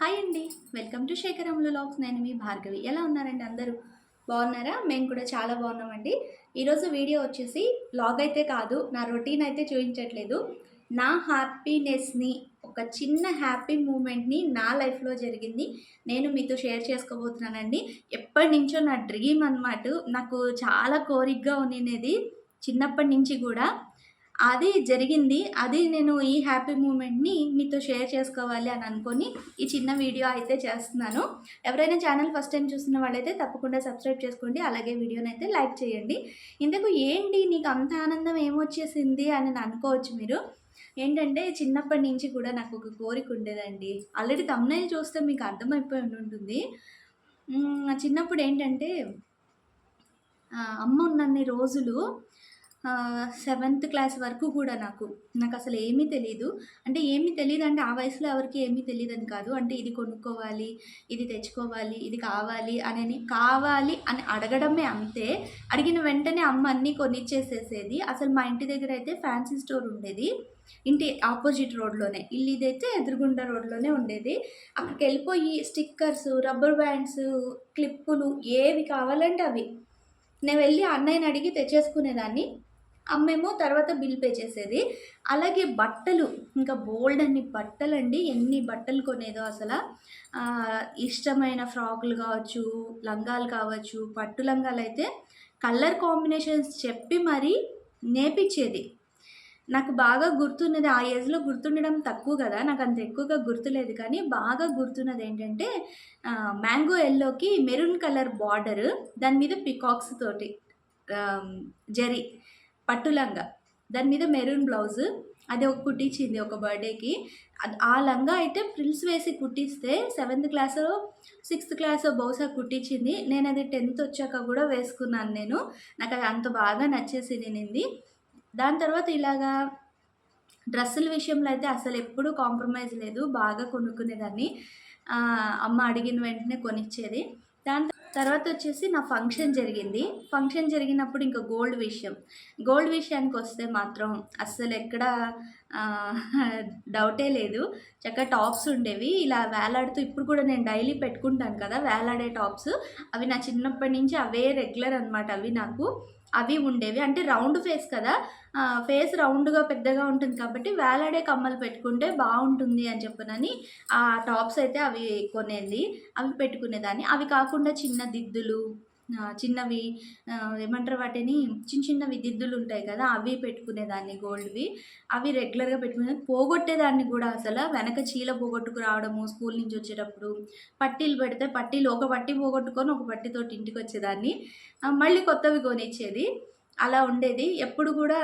Hi అండి. Welcome to శేఖరంలో logs నేను మీ భార్గవి. ఎలా ఉన్నారండి అందరూ? బాగున్నారా? మేము కూడా చాలా బాగున్నామండి. ఈరోజు వీడియో వచ్చేసి లాగ్ అయితే కాదు నా రొటీన్ అయితే చూపించట్లేదు. నా హ్యాపీనెస్ని ఒక చిన్న హ్యాపీ మూమెంట్ని నా లైఫ్లో జరిగింది. నేను మీతో షేర్ చేసుకోబోతున్నానండి. ఎప్పటి నుంచో నా డ్రీమ్ అన్నమాట. నాకు చాలా కోరికగా ఉండినది చిన్నప్పటి నుంచి కూడా అది జరిగింది. అది నేను ఈ హ్యాపీ మూమెంట్ని మీతో షేర్ చేసుకోవాలి అని అనుకొని ఈ చిన్న వీడియో అయితే చేస్తున్నాను. ఎవరైనా ఛానల్ ఫస్ట్ టైం చూస్తున్న వాళ్ళైతే తప్పకుండా సబ్స్క్రైబ్ చేసుకోండి. అలాగే వీడియోని అయితే లైక్ చేయండి. ఇందుకు ఏంటి నీకు అంత ఆనందం ఏమొచ్చేసింది అని అనుకోవచ్చు మీరు. ఏంటంటే చిన్నప్పటి నుంచి కూడా నాకు ఒక కోరిక ఉండేదండి. ఆల్రెడీ తమ్నైల్ చూస్తే మీకు అర్థమైపోయి ఉంటుంది చిన్నప్పుడు ఏంటంటే అమ్మ ఉన్నన్ని రోజులు సెవెంత్ క్లాస్ వరకు కూడా నాకు. నాకు అసలు ఏమీ తెలియదు అంటే ఏమీ తెలియదు అంటే ఆ వయసులో ఎవరికి ఏమీ తెలియదు అని కాదు. అంటే ఇది కొనుక్కోవాలి ఇది తెచ్చుకోవాలి ఇది కావాలి అని కావాలి అని అడగడమే అంతే. అడిగిన వెంటనే అమ్మ అన్నీ కొనిచ్చేసేసేది. అసలు మా ఇంటి దగ్గర అయితే ఫ్యాన్సీ స్టోర్ ఉండేది. ఇంటి ఆపోజిట్ రోడ్లోనే ఇల్లు ఇదైతే ఎదురుగుండ రోడ్లోనే ఉండేది. అక్కడికి వెళ్ళిపోయి స్టిక్కర్స్ రబ్బర్ బ్యాండ్స్ క్లిప్పులు ఏవి కావాలంటే అవి. నేను వెళ్ళి అన్నయ్యని అడిగి తెచ్చేసుకునేదాన్ని. అమ్మేమో తర్వాత బిల్ పే చేసేది. అలాగే బట్టలు ఇంకా బోల్డ్ అన్ని బట్టలు అండి ఎన్ని బట్టలు కొనేదో అసలు. ఇష్టమైన ఫ్రాకులు కావచ్చు లంగాలు కావచ్చు పట్టు లంగాలు అయితే కలర్ కాంబినేషన్స్ చెప్పి మరీ నేర్పించేది. నాకు బాగా గుర్తున్నది ఆ ఏజ్లో గుర్తుండడం తక్కువ కదా. నాకు అంత ఎక్కువగా గుర్తులేదు కానీ బాగా గుర్తున్నది ఏంటంటే మ్యాంగో ఎల్లోకి మెరూన్ కలర్ బార్డర్ దాని మీద పికాక్స్ తోటి జరీ. పట్టులంగా. దాని మీద మెరూన్ బ్లౌజ్ అది ఒక కుట్టించింది ఒక బర్త్డేకి. ఆ లంగా అయితే ఫ్రిల్స్ వేసి కుట్టిస్తే సెవెంత్ క్లాస్ సిక్స్త్ క్లాస్ బహుశా కుట్టించింది. నేను అది టెన్త్ వచ్చాక కూడా వేసుకున్నాను నేను. నాకు అది అంత బాగా నచ్చేసి నేనింది దాని తర్వాత ఇలాగా డ్రెస్సుల విషయంలో అయితే అసలు ఎప్పుడూ కాంప్రమైజ్ లేదు. బాగా కొనుక్కునేదాన్ని. అమ్మ అడిగిన వెంటనే కొనిచ్చేది. దాని తర్వాత వచ్చేసి నా ఫంక్షన్ జరిగింది. ఫంక్షన్ జరిగినప్పుడు ఇంకా గోల్డ్ విషయం. గోల్డ్ విషయానికి వస్తే మాత్రం అస్సలు ఎక్కడ డౌటే లేదు. చక్కగా టాప్స్ ఉండేవి. ఇలా వేలాడుతూ ఇప్పుడు కూడా నేను డైలీ పెట్టుకుంటాను కదా వేలాడే టాప్స్ అవి నా చిన్నప్పటి నుంచి అవే రెగ్యులర్ అనమాట అవి నాకు. అవి ఉండేవి. అంటే రౌండ్ ఫేస్ కదా. ఫేస్ రౌండ్గా పెద్దగా ఉంటుంది కాబట్టి వేలాడే కమ్మలు పెట్టుకుంటే బాగుంటుంది అని చెప్పనని ఆ టాప్స్ అయితే అవి కొనేది అవి పెట్టుకునేదాన్ని. అవి కాకుండా చిన్న దిద్దులు చిన్నవి ఏమంటారు వాటిని? చిన్న చిన్నవి దిద్దులు ఉంటాయి కదా అవి పెట్టుకునేదాన్ని గోల్డ్వి. అవి రెగ్యులర్గా పెట్టుకునేదాన్ని పోగొట్టేదాన్ని కూడా అసలు. వెనక చీల పోగొట్టుకు రావడము స్కూల్ నుంచి వచ్చేటప్పుడు పట్టీలు పెడితే పట్టీలు ఒక పట్టి పోగొట్టుకొని ఒక పట్టీతోటి ఇంటికి వచ్చేదాన్ని మళ్ళీ కొత్తవి కొనిచ్చేది. అలా ఉండేది. ఎప్పుడు కూడా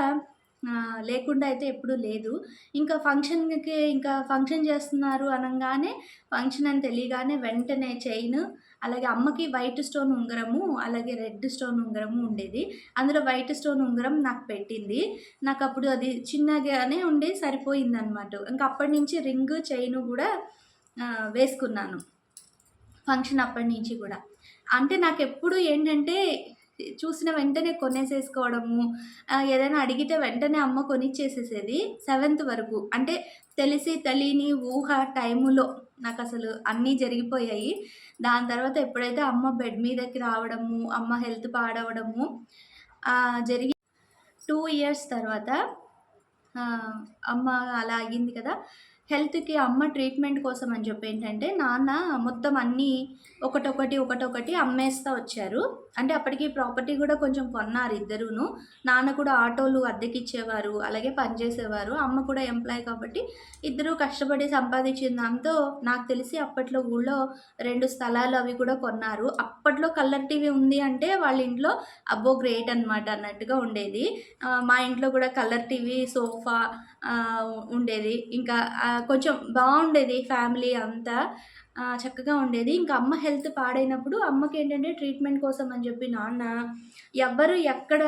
లేకుండా అయితే ఎప్పుడు లేదు. ఇంకా ఫంక్షన్కి ఇంకా ఫంక్షన్ చేస్తున్నారు అనగానే ఫంక్షన్ అని తెలియగానే వెంటనే చైన్ అలాగే అమ్మకి వైట్ స్టోన్ ఉంగరము అలాగే రెడ్ స్టోన్ ఉంగరము ఉండేది. అందులో వైట్ స్టోన్ ఉంగరం నాకు పెట్టింది. నాకు అప్పుడు అది చిన్నగానే ఉండి సరిపోయింది అనమాట ఇంకా అప్పటి నుంచి రింగ్ చైన్ కూడా వేసుకున్నాను. ఫంక్షన్ అప్పటి నుంచి కూడా. అంటే నాకు ఎప్పుడు ఏంటంటే చూసిన వెంటనే కొనేసేసుకోవడము ఏదైనా అడిగితే వెంటనే అమ్మ కొనిచ్చేసేసేది సెవెంత్ వరకు. అంటే తెలిసి తెలియని ఊహ టైములో నాకు అసలు అన్నీ జరిగిపోయాయి. దాని తర్వాత ఎప్పుడైతే అమ్మ బెడ్ మీదకి రావడము అమ్మ హెల్త్ పాడవడము జరిగి టూ ఇయర్స్ తర్వాత అమ్మ అలా అయ్యింది కదా. హెల్త్కి అమ్మ ట్రీట్మెంట్ కోసం అని చెప్పి ఏంటంటే నాన్న మొత్తం అన్నీ ఒకటొకటి ఒకటొకటి అమ్మేస్తూ వచ్చారు. అంటే అప్పటికి ప్రాపర్టీ కూడా కొంచెం కొన్నారు ఇద్దరును. నాన్న కూడా ఆటోలు అద్దెకిచ్చేవారు అలాగే పనిచేసేవారు. అమ్మ కూడా ఎంప్లాయ్ కాబట్టి ఇద్దరు కష్టపడి సంపాదించిన దాంతో నాకు తెలిసి అప్పట్లో ఊళ్ళో రెండు స్థలాలు అవి కూడా కొన్నారు. అప్పట్లో కలర్ టీవీ ఉంది అంటే వాళ్ళ ఇంట్లో అబ్బో గ్రేట్ అనమాట అన్నట్టుగా ఉండేది. మా ఇంట్లో కూడా కలర్ టీవీ సోఫా ఉండేది. ఇంకా కొంచెం బాగుండేది ఫ్యామిలీ అంతా. చక్కగా ఉండేది. ఇంకా అమ్మ హెల్త్ పాడైనప్పుడు అమ్మకి ఏంటంటే ట్రీట్మెంట్ కోసం అని చెప్పి నాన్న ఎవ్వరు ఎక్కడ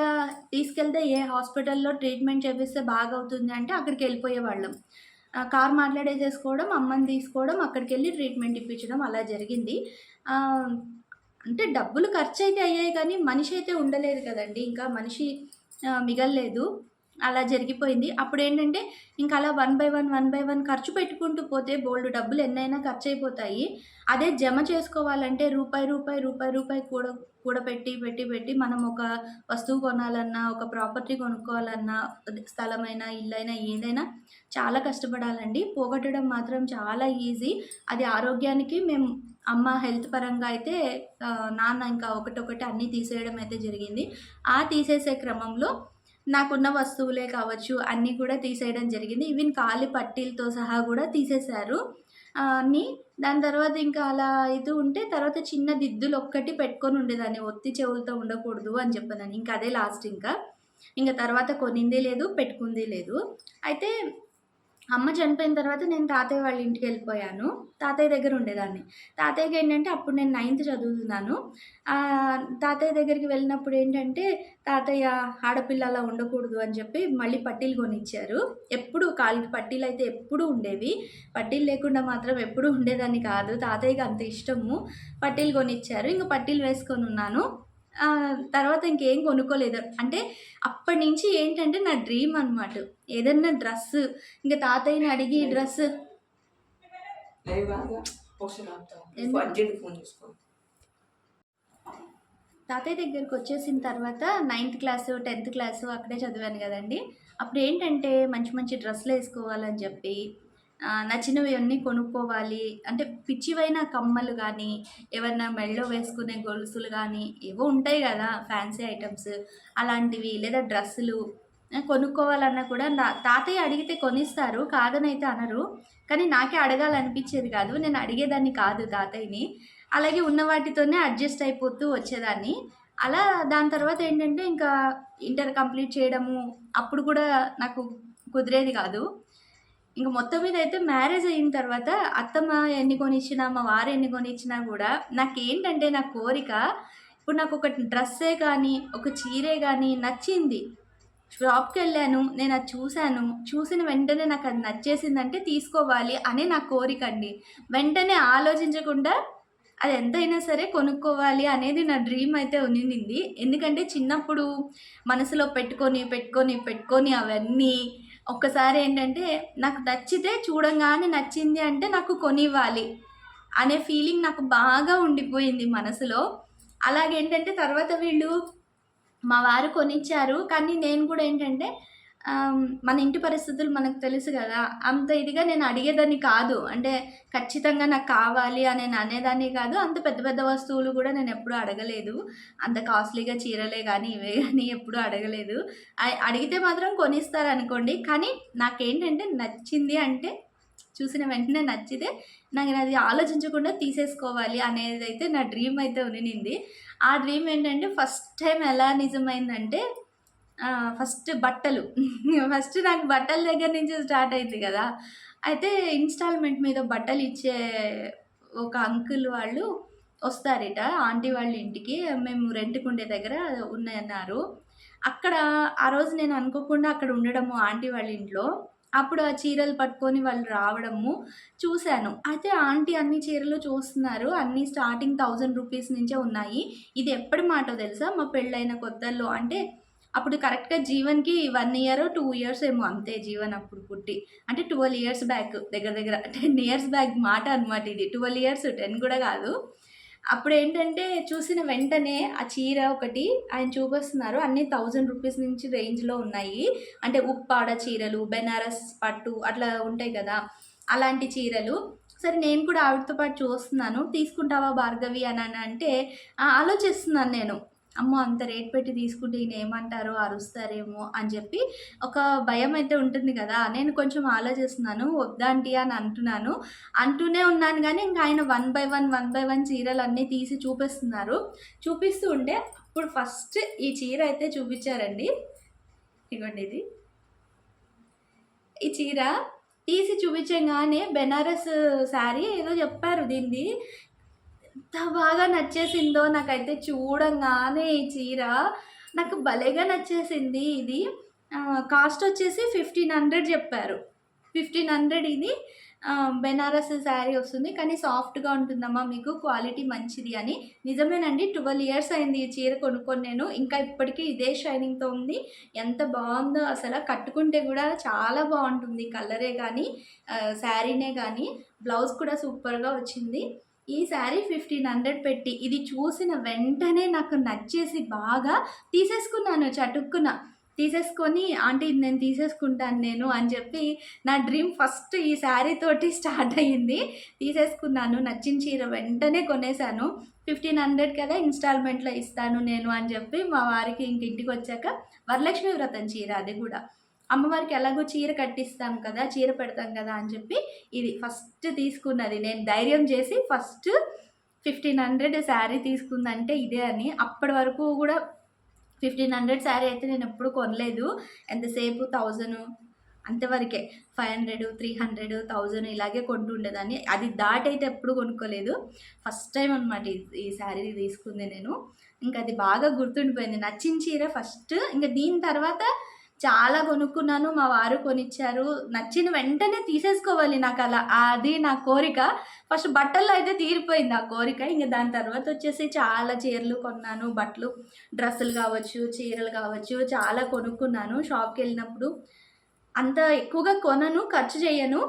తీసుకెళ్తే ఏ హాస్పిటల్లో ట్రీట్మెంట్ చేపిస్తే బాగా అవుతుంది అంటే అక్కడికి వెళ్ళిపోయేవాళ్ళం కార్ మాట్లాడేసేసుకోవడం అమ్మని తీసుకోవడం అక్కడికి వెళ్ళి ట్రీట్మెంట్ ఇప్పించడం అలా జరిగింది. అంటే డబ్బులు ఖర్చు అయితే అయ్యాయి కానీ మనిషి అయితే ఉండలేదు కదండి. ఇంకా మనిషి ఆ, మిగల్లేదు. అలా జరిగిపోయింది. అప్పుడు ఏంటంటే ఇంకా అలా one by one one by one ఖర్చు పెట్టుకుంటూ పోతే బోల్డ్ డబ్బులు ఎన్నైనా ఖర్చు అయిపోతాయి అదే జమ చేసుకోవాలంటే రూపాయి రూపాయి రూపాయి రూపాయి కూడా కూడా పెట్టి పెట్టి పెట్టి మనం ఒక వస్తువు కొనాలన్నా ఒక ప్రాపర్టీ కొనుక్కోవాలన్నా స్థలమైనా ఇల్లైనా ఏదైనా చాలా కష్టపడాలండి. పోగొట్టడం మాత్రం చాలా ఈజీ. అది ఆరోగ్యానికి మేము అమ్మ హెల్త్ పరంగా అయితే నాన్న ఇంకా ఒకటొకటి అన్నీ తీసేయడం అయితే జరిగింది. ఆ తీసేసే క్రమంలో నాకున్న వస్తువులే కావచ్చు అన్నీ కూడా తీసేయడం జరిగింది. ఈవెన్ కాలి పట్టీలతో సహా కూడా తీసేశారు. అని అన్నీ దాని తర్వాత ఇంకా అలా ఇది ఉంటే తర్వాత చిన్న దిద్దులు ఒక్కటి పెట్టుకొని ఉండేదాన్ని. ఒత్తి చెవులతో ఉండకూడదు అని చెప్పాను ఇంకా అదే లాస్ట్ ఇంకా. ఇంకా తర్వాత కొనిందే లేదు పెట్టుకుందే లేదు. అయితే అమ్మ చనిపోయిన తర్వాత నేను తాతయ్య వాళ్ళ ఇంటికి వెళ్ళిపోయాను. తాతయ్య దగ్గర ఉండేదాన్ని. తాతయ్యకి ఏంటంటే అప్పుడు నేను నైన్త్ చదువుతున్నాను. తాతయ్య దగ్గరికి వెళ్ళినప్పుడు ఏంటంటే తాతయ్య ఆడపిల్ల అలా ఉండకూడదు అని చెప్పి మళ్ళీ పట్టీలు కొనిచ్చారు. ఎప్పుడు కాలికి పట్టీలు అయితే ఎప్పుడూ ఉండేవి. పట్టీలు లేకుండా మాత్రం ఎప్పుడూ ఉండేదాన్ని కాదు. తాతయ్యకి అంత ఇష్టము. పట్టీలు కొనిచ్చారు. ఇంకా పట్టీలు వేసుకొని ఉన్నాను. తర్వాత ఇంకేం కొనుక్కోలేదు. అంటే అప్పటి నుంచి ఏంటంటే నా డ్రీమ్ అనమాట ఏదన్నా డ్రెస్ ఇంకా తాతయ్యని అడిగి డ్రెస్ తాతయ్య దగ్గరికి వచ్చేసిన తర్వాత నైన్త్ క్లాసు టెన్త్ క్లాసు అక్కడే చదివాను కదండి. అప్పుడు ఏంటంటే మంచి మంచి డ్రెస్సులు వేసుకోవాలని చెప్పి నచ్చినవి అన్నీ కొనుక్కోవాలి. అంటే పిచ్చివైన కమ్మలు కానీ ఏమన్నా మెడలో వేసుకునే గొలుసులు కానీ ఏవో ఉంటాయి కదా ఫ్యాన్సీ ఐటమ్స్. అలాంటివి లేదా డ్రెస్సులు కొనుక్కోవాలన్నా కూడా నా తాతయ్య అడిగితే కొనిస్తారు. కాదనైతే అనరు. కానీ నాకే అడగాలనిపించేది కాదు. నేను అడిగేదాన్ని కాదు తాతయ్యని. అలాగే ఉన్న వాటితోనే అడ్జస్ట్ అయిపోతూ వచ్చేదాన్ని. అలా దాని తర్వాత ఏంటంటే ఇంకా ఇంటర్ కంప్లీట్ చేయడము అప్పుడు కూడా నాకు కుదిరేది కాదు. ఇంక మొత్తం మీద అయితే మ్యారేజ్ అయిన తర్వాత అత్తమ్మ ఎన్ని కొనిచ్చినా మా వారు ఎన్ని కొనిచ్చినా కూడా నాకేంటంటే నా కోరిక ఇప్పుడు నాకు ఒక డ్రెస్సే కానీ ఒక చీరే కానీ నచ్చింది. షాప్కి వెళ్ళాను నేను అది చూశాను. చూసిన వెంటనే నాకు అది నచ్చేసిందంటే తీసుకోవాలి అనే నా కోరిక అండి. వెంటనే ఆలోచించకుండా అది ఎంతైనా సరే కొనుక్కోవాలి అనేది నా డ్రీమ్ అయితే ఉన్నింది. ఎందుకంటే చిన్నప్పుడు మనసులో పెట్టుకొని పెట్టుకొని పెట్టుకొని అవన్నీ ఒక్కసారి ఏంటంటే నాకు నచ్చితే చూడంగానే నచ్చింది అంటే నాకు కొనివ్వాలి అనే ఫీలింగ్ నాకు బాగా ఉండిపోయింది మనసులో. అలాగేంటంటే తర్వాత వీళ్ళు మా వారు కొనిచ్చారు. కానీ నేను కూడా ఏంటంటే మన ఇంటి పరిస్థితులు మనకు తెలుసు కదా. అంత ఇదిగా నేను అడిగేదాన్ని కాదు. అంటే ఖచ్చితంగా నాకు కావాలి అని నేను అనేదాన్ని కాదు. అంత పెద్ద పెద్ద వస్తువులు కూడా నేను ఎప్పుడూ అడగలేదు. అంత కాస్ట్లీగా చీరలే కానీ ఇవే కానీ ఎప్పుడూ అడగలేదు. అడిగితే మాత్రం కొనిస్తారు అనుకోండి కానీ నాకేంటంటే నచ్చింది అంటే చూసిన వెంటనే నచ్చితే నాకు అది ఆలోచించకుండా తీసేసుకోవాలి అనేది అయితే నా డ్రీమ్ అయితే ఉన్నింది. ఆ డ్రీమ్ ఏంటంటే ఫస్ట్ టైం ఎలా నిజమైందంటే ఫస్ట్ బట్టలు. ఫస్ట్ నాకు బట్టల దగ్గర నుంచి స్టార్ట్ అయింది కదా. అయితే ఇన్స్టాల్మెంట్ మీద బట్టలు ఇచ్చే ఒక అంకుల్ వాళ్ళు వస్తారట. ఆంటీ వాళ్ళ ఇంటికి. మేము రెంట్కుండే దగ్గర ఉన్నాయన్నారు. అక్కడ ఆ రోజు నేను అనుకోకుండా అక్కడ ఉండడము ఆంటీ వాళ్ళ ఇంట్లో. అప్పుడు ఆ చీరలు పట్టుకొని వాళ్ళు రావడము చూశాను. అయితే ఆంటీ అన్ని చీరలు చూస్తున్నారు. అన్ని స్టార్టింగ్ థౌజండ్ రూపీస్ నుంచే ఉన్నాయి. ఇది ఎప్పటి మాటో తెలుసా? మా పెళ్ళైన కొత్తల్లో. అంటే అప్పుడు కరెక్ట్గా జీవన్కి వన్ ఇయర్ టూ ఇయర్స్ ఏమో అంతే జీవన్ అప్పుడు పుట్టి. అంటే ట్వెల్వ్ ఇయర్స్ బ్యాక్ దగ్గర దగ్గర టెన్ ఇయర్స్ బ్యాక్ మాట అనమాట ఇది. ట్వెల్వ్ ఇయర్స్ టెన్ కూడా కాదు. అప్పుడు ఏంటంటే చూసిన వెంటనే ఆ చీర ఒకటి ఆయన చూపిస్తున్నారు. అన్ని థౌజండ్ రూపీస్ నుంచి రేంజ్లో ఉన్నాయి. అంటే ఉప్పాడ చీరలు బెనారస్ పట్టు అట్లా ఉంటాయి కదా అలాంటి చీరలు. సరే నేను కూడా ఆవిడతో పాటు చూస్తున్నాను. తీసుకుంటావా భార్గవి అని అని అంటే ఆలోచిస్తున్నాను నేను. అమ్మో అంత రేట్ పెట్టి తీసుకుంటే ఈయన ఏమంటారో అరుస్తారేమో అని చెప్పి ఒక భయం అయితే ఉంటుంది కదా. నేను కొంచెం ఆలోచిస్తున్నాను వద్దాంటి అని అంటున్నాను. అంటూనే ఉన్నాను కానీ ఇంకా ఆయన one by one one by one చీరలు అన్నీ తీసి చూపిస్తున్నారు. చూపిస్తూ ఉంటే అప్పుడు ఫస్ట్ ఈ చీర అయితే చూపించారండి. ఇగోండి ఇది. ఈ చీర తీసి చూపించగానే బెనారస్ శారీ ఏదో చెప్పారు దీన్ని. ఎంత బాగా నచ్చేసిందో నాకైతే చూడంగానే ఈ చీర. నాకు భలేగా నచ్చేసింది ఇది. కాస్ట్ వచ్చేసి ఫిఫ్టీన్ హండ్రెడ్ చెప్పారు. ఫిఫ్టీన్ హండ్రెడ్ ఇది. బెనారస్ శారీ వస్తుంది. కానీ సాఫ్ట్గా ఉంటుందమ్మా మీకు. క్వాలిటీ మంచిది అని. నిజమేనండి ట్వెల్వ్ ఇయర్స్ అయింది ఈ చీర కొనుక్కొని నేను. ఇంకా ఇప్పటికీ ఇదే షైనింగ్తో ఉంది. ఎంత బాగుందో అసలు. కట్టుకుంటే కూడా చాలా బాగుంటుంది. కలరే కానీ శారీనే కానీ. బ్లౌజ్ కూడా సూపర్గా వచ్చింది. ఈ శారీ ఫిఫ్టీన్ హండ్రెడ్ పెట్టి ఇది చూసిన వెంటనే నాకు నచ్చేసి బాగా తీసేసుకున్నాను చటుక్కున. తీసేసుకొని ఆంటీ ఇది నేను తీసేసుకుంటాను నేను అని చెప్పి నా డ్రీమ్ ఫస్ట్ ఈ శారీ తోటి స్టార్ట్ అయ్యింది. తీసేసుకున్నాను నచ్చిన చీర వెంటనే కొనేసాను ఫిఫ్టీన్ హండ్రెడ్ కదా ఇన్స్టాల్మెంట్లో ఇస్తాను నేను అని చెప్పి మా వారికి ఇంటింటికి ఇంటికి వచ్చాక వరలక్ష్మి వ్రతం చీర అది కూడా. అమ్మవారికి ఎలాగో చీర కట్టిస్తాం కదా చీర పెడతాం కదా అని చెప్పి ఇది ఫస్ట్ తీసుకున్నది. నేను ధైర్యం చేసి ఫస్ట్ ఫిఫ్టీన్ హండ్రెడ్ శారీ తీసుకుందంటే ఇదే అని. అప్పటి వరకు కూడా ఫిఫ్టీన్ హండ్రెడ్ శారీ అయితే నేను ఎప్పుడు కొనలేదు. ఎంతసేపు? థౌజండ్ అంతవరకే. Five hundred three hundred thousand ఇలాగే కొంటుండేదాన్ని. అది దాటైతే ఎప్పుడు కొనుక్కోలేదు. ఫస్ట్ టైం అనమాట ఈ శారీ తీసుకుంది నేను. ఇంకా అది బాగా గుర్తుండిపోయింది. నచ్చిన చీర ఫస్ట్. ఇంకా దీని తర్వాత చాలా కొనుక్కున్నాను మా వారు కొనిచ్చారు. నచ్చిన వెంటనే తీసేసుకోవాలి నాకు అలా. అది నా కోరిక. ఫస్ట్ బట్టల్లో అయితే తీరిపోయింది ఆ కోరిక. ఇంకా దాని తర్వాత వచ్చేసి చాలా చీరలు కొన్నాను. బట్టలు డ్రెస్సులు కావచ్చు చీరలు కావచ్చు చాలా కొనుక్కున్నాను షాప్కి వెళ్ళినప్పుడు. అంత ఎక్కువగా కొనను ఖర్చు చేయను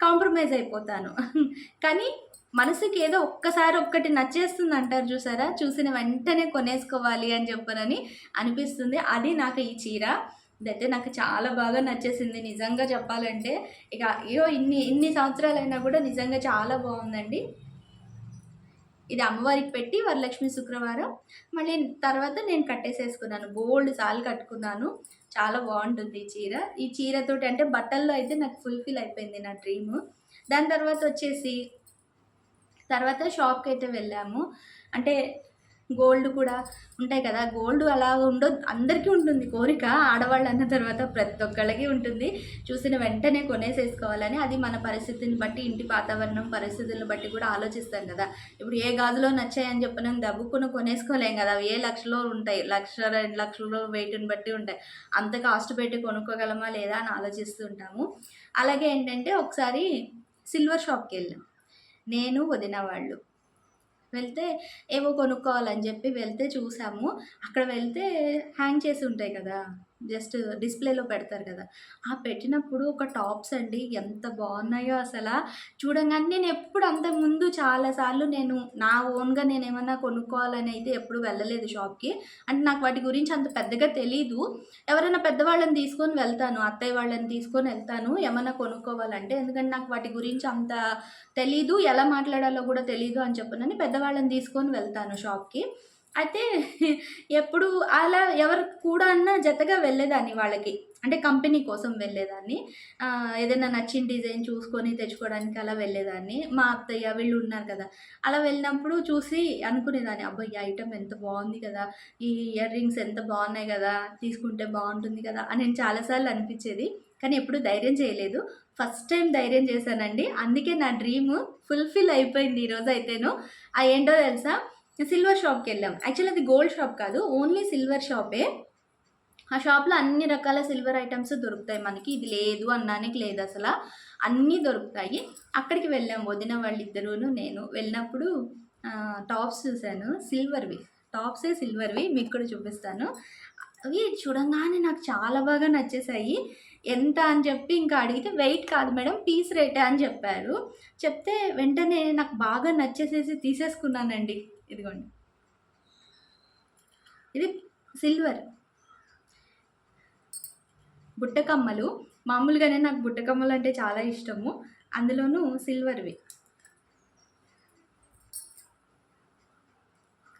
కాంప్రమైజ్ అయిపోతాను. కానీ మనసుకి ఏదో ఒక్కసారి ఒక్కటి నచ్చేస్తుంది అంటారు చూసారా? చూసిన వెంటనే కొనేసుకోవాలి అని చెప్పనని అనిపిస్తుంది. అది నాకు ఈ చీర. ఇదైతే నాకు చాలా బాగా నచ్చేసింది. నిజంగా చెప్పాలంటే ఇక అయ్యో ఇన్ని ఇన్ని సంవత్సరాలైనా కూడా నిజంగా చాలా బాగుందండి. ఇది అమ్మవారికి పెట్టి వరలక్ష్మి శుక్రవారం. మళ్ళీ తర్వాత నేను కట్టేసేసుకున్నాను. బోల్డ్ సార్లు కట్టుకున్నాను. చాలా బాగుంటుంది ఈ చీర. ఈ చీరతోటి అంటే బట్టల్లో అయితే నాకు ఫుల్ఫిల్ అయిపోయింది నా డ్రీమ్ దాని తర్వాత వచ్చేసి తర్వాత షాప్కి అయితే వెళ్ళాము. అంటే గోల్డ్ కూడా ఉంటాయి కదా. గోల్డ్ అలా ఉండదు అందరికీ ఉంటుంది కోరిక. ఆడవాళ్ళు అన్న తర్వాత ప్రతి ఒక్కళ్ళకి ఉంటుంది. చూసిన వెంటనే కొనేసేసుకోవాలని అది మన పరిస్థితిని బట్టి ఇంటి వాతావరణం పరిస్థితులను బట్టి కూడా ఆలోచిస్తాం కదా. ఇప్పుడు ఏ గాజులో నచ్చాయని చెప్పి దబ్బుకుని కొనేసుకోలేం కదా. అవి ఏ లక్షలో ఉంటాయి? లక్ష రెండు లక్షలు వెయిట్ని బట్టి ఉంటాయి. అంత కాస్ట్ పెట్టి కొనుక్కోగలమా లేదా అని ఆలోచిస్తూ ఉంటాము. అలాగే ఏంటంటే ఒకసారి సిల్వర్ షాప్కి వెళ్ళాం. నేను వదిన వాళ్ళు. వెళ్తే ఏవో కొనుక్కోవాలని చెప్పి వెళ్తే చూసాము. అక్కడ వెళ్తే హ్యాంగ్ చేసి ఉంటాయి కదా. జస్ట్ డిస్ప్లేలో పెడతారు కదా. ఆ పెట్టినప్పుడు ఒక టాప్స్ అండి ఎంత బాగున్నాయో అసలు. చూడంగానే నేను ఎప్పుడు అంత ముందు చాలాసార్లు నేను నా ఓన్గా నేను ఏమన్నా కొనుక్కోవాలని అయితే ఎప్పుడు వెళ్ళలేదు షాప్కి. అంటే నాకు వాటి గురించి అంత పెద్దగా తెలీదు. ఎవరైనా పెద్దవాళ్ళని తీసుకొని వెళ్తాను అత్తయ్య వాళ్ళని తీసుకొని వెళ్తాను ఏమన్నా కొనుక్కోవాలంటే. ఎందుకంటే నాకు వాటి గురించి అంత తెలీదు ఎలా మాట్లాడాలో కూడా తెలీదు అని చెప్పనని పెద్దవాళ్ళని తీసుకొని వెళ్తాను షాప్కి. అయితే ఎప్పుడు అలా ఎవరు కూడా అన్నా జతగా వెళ్ళేదాన్ని వాళ్ళకి. అంటే కంపెనీ కోసం వెళ్ళేదాన్ని. ఏదైనా నచ్చిన డిజైన్ చూసుకొని తెచ్చుకోవడానికి అలా వెళ్ళేదాన్ని. మా అత్తయ్య వీళ్ళు ఉన్నారు కదా అలా వెళ్ళినప్పుడు చూసి అనుకునేదాన్ని అబ్బాయి ఈ ఐటమ్ ఎంత బాగుంది కదా ఈ ఇయర్ రింగ్స్ ఎంత బాగున్నాయి కదా తీసుకుంటే బాగుంటుంది కదా అని నేను చాలాసార్లు అనిపించేది. కానీ ఎప్పుడు ధైర్యం చేయలేదు. ఫస్ట్ టైం ధైర్యం చేశానండి. అందుకే నా డ్రీమ్ ఫుల్ఫిల్ అయిపోయింది ఈరోజు అయితేను ఆ ఏంటో తెలుసా? సిల్వర్ షాప్కి వెళ్ళాం. యాక్చువల్లీ అది గోల్డ్ షాప్ కాదు ఓన్లీ సిల్వర్ షాపే ఆ షాప్లో అన్ని రకాల సిల్వర్ ఐటమ్స్ దొరుకుతాయి మనకి. ఇది లేదు అన్నానికి లేదు అసలు. అన్నీ దొరుకుతాయి. అక్కడికి వెళ్ళాం వదిన వాళ్ళిద్దరూను నేను. వెళ్ళినప్పుడు టాప్స్ చూశాను. సిల్వర్వి టాప్సే సిల్వర్వి మీకు కూడా చూపిస్తాను. అవి చూడంగానే నాకు చాలా బాగా నచ్చేసాయి ఎంత అని చెప్పి ఇంకా అడిగితే వెయిట్ కాదు మేడం పీస్ రేటే అని చెప్పారు. చెప్తే వెంటనే నాకు బాగా నచ్చేసేసి తీసేసుకున్నానండి. ఇదిగోండి. ఇది సిల్వర్. బుట్టకమ్మలు. మామూలుగానే నాకు బుట్టకమ్మలు అంటే చాలా ఇష్టము. అందులోనూ సిల్వర్వి.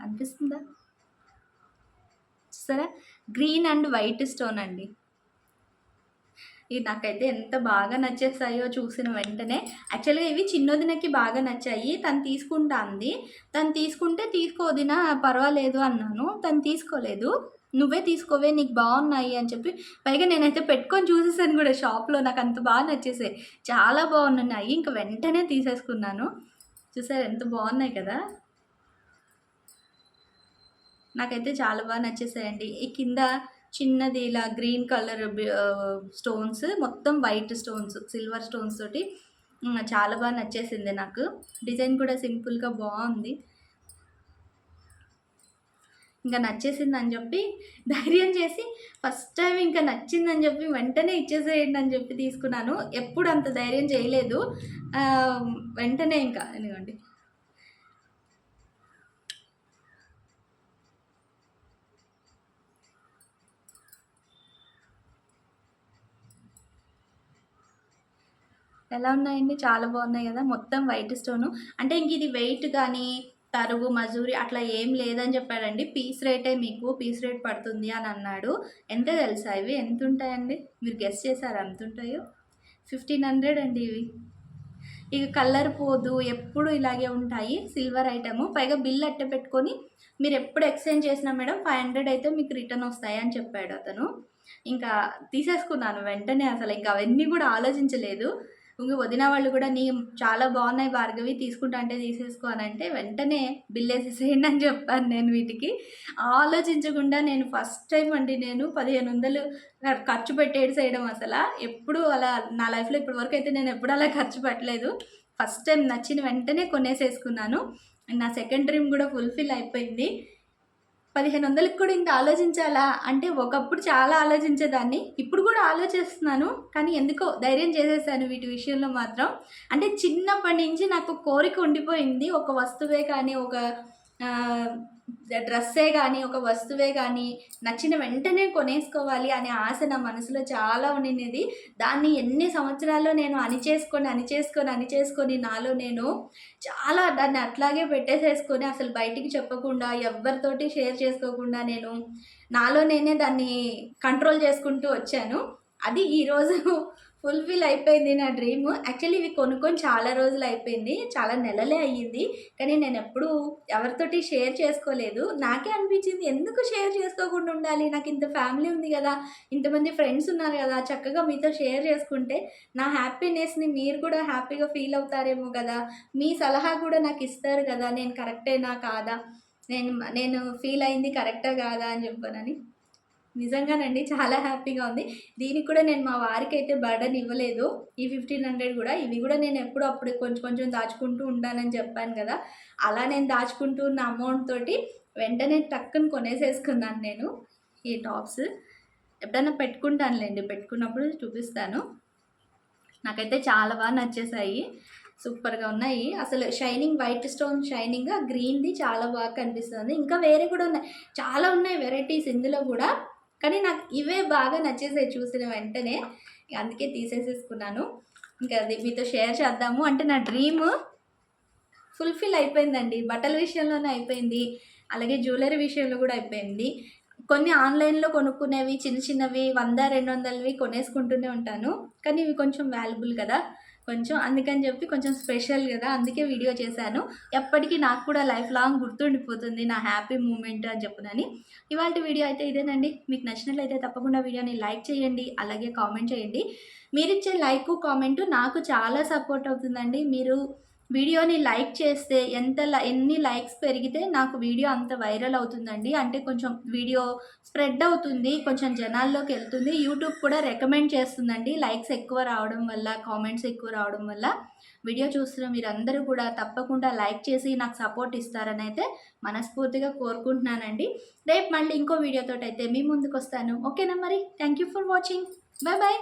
కనిపిస్తుందా? సరే గ్రీన్ అండ్ వైట్ స్టోన్ అండి. ఇవి నాకైతే ఎంత బాగా నచ్చేస్తాయో చూసిన వెంటనే. యాక్చువల్గా ఇవి చిన్నదినకి బాగా నచ్చాయి. తను తీసుకుంటా అంది. తను తీసుకుంటే తీసుకోదిన పర్వాలేదు అన్నాను. తను తీసుకోలేదు. నువ్వే తీసుకోవే నీకు బాగున్నాయి అని చెప్పి. పైగా నేనైతే పెట్టుకొని చూసేసాను కూడా షాప్లో. నాకు అంత బాగా నచ్చేసాయి. చాలా బాగున్నాయి. ఇంకా వెంటనే తీసేసుకున్నాను. చూసారు ఎంత బాగున్నాయి కదా. నాకైతే చాలా బాగా నచ్చేసాయండి. ఈ కింద చిన్నది ఇలా గ్రీన్ కలర్ స్టోన్స్ మొత్తం వైట్ స్టోన్స్ సిల్వర్ స్టోన్స్ తోటి చాలా బాగా నచ్చేసింది నాకు. డిజైన్ కూడా సింపుల్గా బాగుంది. ఇంకా నచ్చేసింది అని చెప్పి ధైర్యం చేసి ఫస్ట్ టైం ఇంకా నచ్చిందని చెప్పి వెంటనే ఇచ్చేసేయండి అని చెప్పి తీసుకున్నాను. ఎప్పుడు అంత ధైర్యం చేయలేదు. వెంటనే ఇంకా ఎందుకండి ఎలా ఉన్నాయండి? చాలా బాగున్నాయి కదా. మొత్తం వైట్ స్టోను అంటే ఇంక ఇది వెయిట్ కానీ తరుగు మజూరి అట్లా ఏం లేదని చెప్పాడండి. పీస్ రేటే మీకు పీస్ రేట్ పడుతుంది అని అన్నాడు. ఎంత తెలుసా ఇవి? ఎంత ఉంటాయండి? మీరు గెస్ట్ చేశారు? ఎంత ఉంటాయో? ఫిఫ్టీన్ హండ్రెడ్ అండి ఇవి. ఇక కలర్ పోదు ఎప్పుడు ఇలాగే ఉంటాయి. సిల్వర్ ఐటమ్ పైగా బిల్ అట్ట పెట్టుకొని మీరు ఎప్పుడు ఎక్స్చేంజ్ చేసినా మేడం ఫైవ్ హండ్రెడ్ అయితే మీకు రిటర్న్ వస్తాయి అని చెప్పాడు అతను. ఇంకా తీసేసుకున్నాను వెంటనే అసలు. ఇంకా అవన్నీ కూడా ఆలోచించలేదు. ఇంక వదిన వాళ్ళు కూడా నీ చాలా బాగున్నాయి భార్గవి తీసుకుంటా అంటే తీసేసుకో అని అంటే వెంటనే బిల్ వేసేసేయండి అని చెప్పాను నేను వీటికి. ఆలోచించకుండా నేను ఫస్ట్ టైం అండి నేను పదిహేను వందలు ఖర్చు పెట్టేసేయడం అసలు. ఎప్పుడు అలా నా లైఫ్లో ఇప్పటి వరకు అయితే నేను ఎప్పుడు అలా ఖర్చు పెట్టలేదు. ఫస్ట్ టైం నచ్చిన వెంటనే కొనేసేసుకున్నాను. నా సెకండ్ డ్రీమ్ కూడా ఫుల్ఫిల్ అయిపోయింది. పదిహేను వందలకి కూడా ఇంత ఆలోచించాలా? అంటే ఒకప్పుడు చాలా ఆలోచించేదాన్ని. ఇప్పుడు కూడా ఆలోచిస్తున్నాను. కానీ ఎందుకో ధైర్యం చేసేసాను వీటి విషయంలో మాత్రం. అంటే చిన్నప్పటి నుంచి నాకు కోరిక ఉండిపోయింది. ఒక వస్తువే కానీ ఒక డ్రెస్సే కానీ ఒక వస్తువే కానీ నచ్చిన వెంటనే కొనేసుకోవాలి అనే ఆశ నా మనసులో చాలా ఉండినది. దాన్ని ఎన్ని సంవత్సరాల్లో నేను అణిచేసుకొని అణిచేసుకొని అణిచేసుకొని నాలో నేను చాలా దాన్ని అట్లాగే పెట్టేసేసుకొని అసలు బయటికి చెప్పకుండా ఎవరితోటి షేర్ చేసుకోకుండా నేను నాలో నేనే దాన్ని కంట్రోల్ చేసుకుంటూ వచ్చాను. అది ఈరోజు ఫుల్ఫిల్ అయిపోయింది నా డ్రీమ్. యాక్చువల్లీ ఇవి కొనుక్కొని చాలా రోజులు అయిపోయింది. చాలా నెలలే అయ్యింది. కానీ నేను ఎప్పుడూ ఎవరితోటి షేర్ చేసుకోలేదు. నాకే అనిపించింది ఎందుకు షేర్ చేసుకోకుండా ఉండాలి? నాకు ఇంత ఫ్యామిలీ ఉంది కదా ఇంతమంది ఫ్రెండ్స్ ఉన్నారు కదా చక్కగా మీతో షేర్ చేసుకుంటే నా హ్యాపీనెస్ని మీరు కూడా హ్యాపీగా ఫీల్ అవుతారేమో కదా. మీ సలహా కూడా నాకు ఇస్తారు కదా నేను కరెక్టేనా కాదా? నేను నేను ఫీల్ అయింది కరెక్టా కాదా అని చెప్పానని. నిజంగానండి చాలా హ్యాపీగా ఉంది. దీనికి కూడా నేను మా వారికి అయితే బర్డన్ ఇవ్వలేదు. ఈ ఫిఫ్టీన్ హండ్రెడ్ కూడా. ఇవి కూడా నేను ఎప్పుడు అప్పుడు కొంచెం కొంచెం దాచుకుంటూ ఉంటానని చెప్పాను కదా. అలా నేను దాచుకుంటూ ఉన్న అమౌంట్ తోటి వెంటనే టక్కుని కొనేసేసుకున్నాను నేను ఈ టాప్స్. ఎప్పుడైనా పెట్టుకుంటానులేండి. పెట్టుకున్నప్పుడు చూపిస్తాను. నాకైతే చాలా బాగా నచ్చేసాయి. సూపర్గా ఉన్నాయి. అసలు షైనింగ్ వైట్ స్టోన్ షైనింగ్ గ్రీన్ది చాలా బాగా కనిపిస్తుంది. ఇంకా వేరే కూడా ఉన్నాయి. చాలా ఉన్నాయి వెరైటీస్ ఇందులో కూడా. కానీ నాకు ఇవే బాగా నచ్చేసాయి చూసిన వెంటనే. అందుకే తీసేసేసుకున్నాను. ఇంకా అది మీతో షేర్ చేద్దాము. అంటే నా డ్రీమ్ ఫుల్ఫిల్ అయిపోయిందండి. బట్టల విషయంలోనే అయిపోయింది. అలాగే జ్యువెలరీ విషయంలో కూడా అయిపోయింది. కొన్ని ఆన్లైన్లో కొనుక్కునేవి చిన్న చిన్నవి వంద రెండు వందలవి కొనేసుకుంటూనే ఉంటాను. కానీ ఇవి కొంచెం వాల్యుబుల్ కదా. కొంచెం అందుకని చెప్పి కొంచెం స్పెషల్ కదా అందుకే వీడియో చేశాను. ఎప్పటికీ నాకు కూడా లైఫ్ లాంగ్ గుర్తుండిపోతుంది నా హ్యాపీ మూమెంట్ అని చెప్పునని. ఇవాళ వీడియో అయితే ఇదేనండి. మీకు నచ్చినట్లయితే తప్పకుండా వీడియోని లైక్ చేయండి అలాగే కామెంట్ చేయండి. మీరిచ్చే లైక్ కామెంట్ నాకు చాలా సపోర్ట్ అవుతుందండి. మీరు వీడియోని లైక్ చేస్తే ఎంత ఎన్ని లైక్స్ పెరిగితే నాకు వీడియో అంత వైరల్ అవుతుందండి. అంటే కొంచెం వీడియో స్ప్రెడ్ అవుతుంది కొంచెం జనాల్లోకి వెళ్తుంది. యూట్యూబ్ కూడా రికమెండ్ చేస్తుందండి. లైక్స్ ఎక్కువ రావడం వల్ల కామెంట్స్ ఎక్కువ రావడం వల్ల. వీడియో చూస్తున్న మీరందరూ కూడా తప్పకుండా లైక్ చేసి నాకు సపోర్ట్ ఇస్తారని అయితే మనస్ఫూర్తిగా కోరుకుంటున్నానండి. రేపు మళ్ళీ ఇంకో వీడియోతో అయితే మీ ముందుకు వస్తాను ఓకేనా మరి? Thank you for watching. Bye bye.